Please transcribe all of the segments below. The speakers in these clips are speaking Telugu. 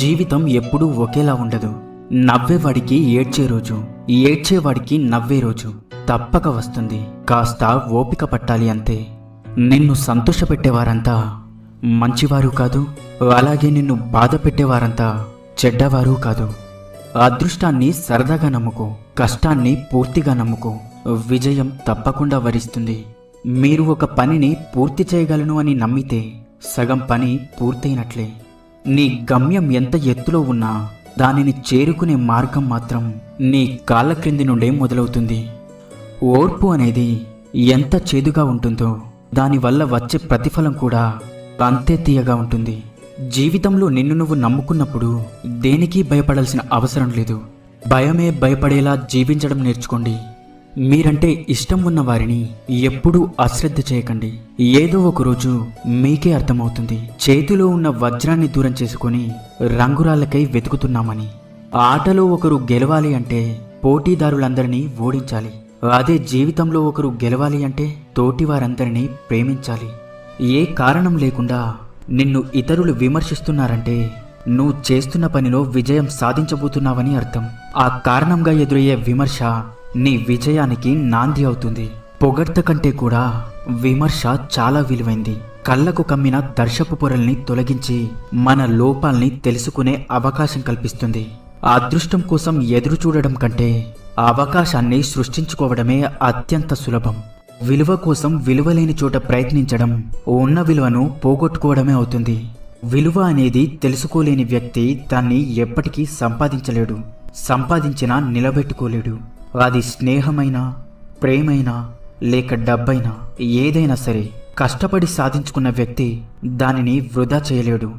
జీవితం ఎప్పుడూ ఒకేలా ఉండదు. నవ్వేవాడికి ఏడ్చే రోజు ఏడ్చేవాడికి నవ్వే రోజు తప్పక వస్తుంది. కాస్త ఓపిక పట్టాలి అంతే. నిన్ను సంతోషపెట్టేవారంతా మంచివారు కాదు అలాగే నిన్ను బాధ పెట్టేవారంతా చెడ్డవారు కాదు. అదృష్టాన్ని సరదాగా నమ్ముకో కష్టాన్ని పూర్తిగా నమ్ముకో. విజయం తప్పకుండా వరిస్తుంది. మీరు ఒక పనిని పూర్తి చేయగలను అని నమ్మితే సగం పని పూర్తయినట్లే. నీ గమ్యం ఎంత ఎత్తులో ఉన్నా దానిని చేరుకునే మార్గం మాత్రం నీ కాళ్ళ క్రింది నుండే మొదలవుతుంది. ఓర్పు అనేది ఎంత చేదుగా ఉంటుందో దానివల్ల వచ్చే ప్రతిఫలం కూడా అంతే తీయగా ఉంటుంది. జీవితంలో నిన్ను నువ్వు నమ్ముకున్నప్పుడు దేనికి భయపడాల్సిన అవసరం లేదు. భయమే భయపడేలా జీవించడం నేర్చుకోండి. మీరంటే ఇష్టం ఉన్న వారిని ఎప్పుడూ అశ్రద్ధ చేయకండి. ఏదో ఒక రోజు మీకే అర్థమవుతుంది. చేతిలో ఉన్న వజ్రాన్ని దూరం చేసుకొని రంగురాళ్ళకై వెతుకుతున్నామని. ఆటలో ఒకరు గెలవాలి అంటే పోటీదారులందరినీ ఓడించాలి. అదే జీవితంలో ఒకరు గెలవాలి అంటే తోటి వారందరినీ ప్రేమించాలి. ఏ కారణం లేకుండా నిన్ను ఇతరులు విమర్శిస్తున్నారంటే నువ్వు చేస్తున్న పనిలో విజయం సాధించబోతున్నావని అర్థం. ఆ కారణంగా ఎదురయ్యే విమర్శ నీ విజయానికి నాంది అవుతుంది. పొగడ్త కంటే కూడా విమర్శ చాలా విలువైంది. కళ్ళకు కమ్మిన దర్శపు పొరల్ని తొలగించి మన లోపాల్ని తెలుసుకునే అవకాశం కల్పిస్తుంది. అదృష్టం కోసం ఎదురు చూడడం కంటే అవకాశాన్ని సృష్టించుకోవడమే అత్యంత సులభం. విలువ కోసం విలువలేని చోట ప్రయత్నించడం ఉన్న విలువను పోగొట్టుకోవడమే అవుతుంది. విలువ అనేది తెలుసుకోలేని వ్యక్తి దాన్ని ఎప్పటికీ సంపాదించలేడు. సంపాదించినా నిలబెట్టుకోలేడు. అది స్నేహమైనా ప్రేమైనా లేక డబ్బైనా ఏదైనా సరే కష్టపడి సాధించుకున్న వ్యక్తి దానిని వృధా చేయలేడు.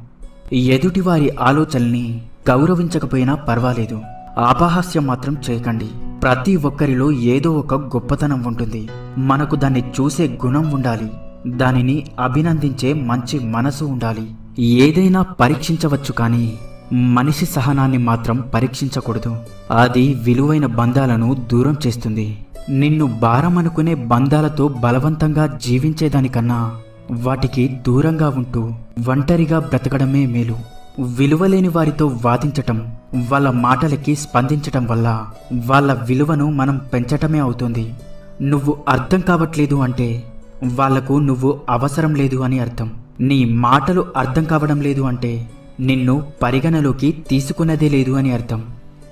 ఎదుటివారి ఆలోచనల్ని గౌరవించకపోయినా పర్వాలేదు. అపహాస్యం మాత్రం చేయకండి. ప్రతి ఒక్కరిలో ఏదో ఒక గొప్పతనం ఉంటుంది. మనకు దాన్ని చూసే గుణం ఉండాలి. దానిని అభినందించే మంచి మనసు ఉండాలి. ఏదైనా పరీక్షించవచ్చు కానీ మనిషి సహనాన్ని మాత్రం పరీక్షించకూడదు. అది విలువైన బంధాలను దూరం చేస్తుంది. నిన్ను భారం అనుకునే బంధాలతో బలవంతంగా జీవించేదానికన్నా వాటికి దూరంగా ఉంటూ ఒంటరిగా బ్రతకడమే మేలు. విలువలేని వారితో వాదించటం వాళ్ళ మాటలకి స్పందించటం వల్ల వాళ్ళ విలువను మనం పెంచటమే అవుతుంది. నువ్వు అర్థం కావట్లేదు అంటే వాళ్ళకు నువ్వు అవసరం లేదు అని అర్థం. నీ మాటలు అర్థం కావడం లేదు అంటే నిన్ను పరిగణలోకి తీసుకున్నదే లేదు అని అర్థం.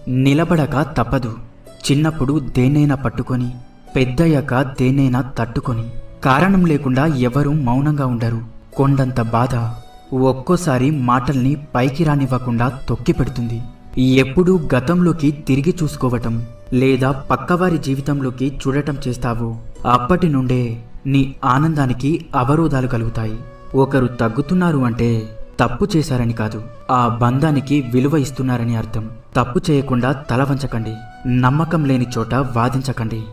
నిలబడక తప్పదు. చిన్నప్పుడు దేన్నైనా పట్టుకొని పెద్దయ్యాక దేన్నైనా తట్టుకొని. కారణం లేకుండా ఎవరూ మౌనంగా ఉండరు. కొండంత బాధ ఒక్కోసారి మాటల్ని పైకి రానివ్వకుండా తొక్కిపెడుతుంది ఎప్పుడూ ఎప్పుడు గతంలోకి తిరిగి చూసుకోవటం లేదా పక్కవారి జీవితంలోకి చూడటం చేస్తావో. అప్పటి నుండే నీ ఆనందానికి అవరోధాలు కలుగుతాయి. ఒకరు తగ్గుతున్నారు అంటే తప్పు చేశారని కాదు. ఆ బంధానికి విలువ ఇస్తున్నారని అర్థం. తప్పు చేయకుండా తల వంచకండి. నమ్మకం లేని చోట వాదించకండి.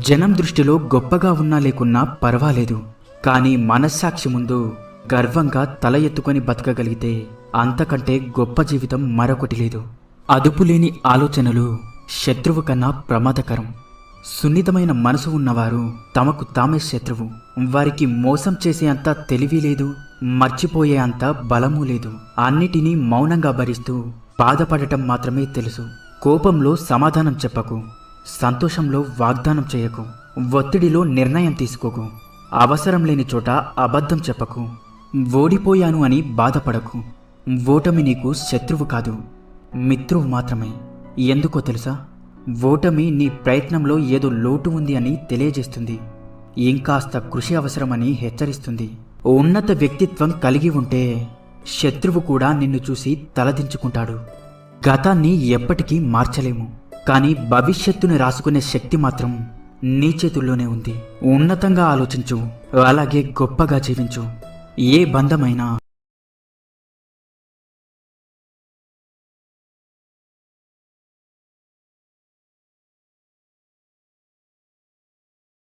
జనం దృష్టిలో గొప్పగా ఉన్నా లేకున్నా పర్వాలేదు. కానీ మనస్సాక్షి ముందు గర్వంగా తల ఎత్తుకొని బతకగలిగితే అంతకంటే గొప్ప జీవితం మరొకటి లేదు. అదుపులేని ఆలోచనలు శత్రువు కన్నా ప్రమాదకరం. సున్నితమైన మనసు ఉన్నవారు తమకు తామే శత్రువు. వారికి మోసం చేసే అంత తెలివి లేదు. మర్చిపోయే అంత బలమూ లేదు. అన్నిటినీ మౌనంగా భరిస్తూ బాధపడటం మాత్రమే తెలుసు. కోపంలో సమాధానం చెప్పకు. సంతోషంలో వాగ్దానం చేయకు. ఒత్తిడిలో నిర్ణయం తీసుకోకు. అవసరం లేని చోట అబద్ధం చెప్పకు. ఓడిపోయాను అని బాధపడకు. ఓటమి నీకు శత్రువు కాదు. మిత్రువు మాత్రమే. ఎందుకో తెలుసా? ఓటమి నీ ప్రయత్నంలో ఏదో లోటు ఉంది అని తెలియజేస్తుంది. ఇంకాస్త కృషి అవసరమని హెచ్చరిస్తుంది. ఉన్నత వ్యక్తిత్వం కలిగి ఉంటే శత్రువు కూడా నిన్ను చూసి తలదించుకుంటాడు. గతాన్ని ఎప్పటికీ మార్చలేము. కానీ భవిష్యత్తుని రాసుకునే శక్తి మాత్రం నీ చేతుల్లోనే ఉంది. ఉన్నతంగా ఆలోచించు. అలాగే గొప్పగా జీవించు. ఏ బంధమైనా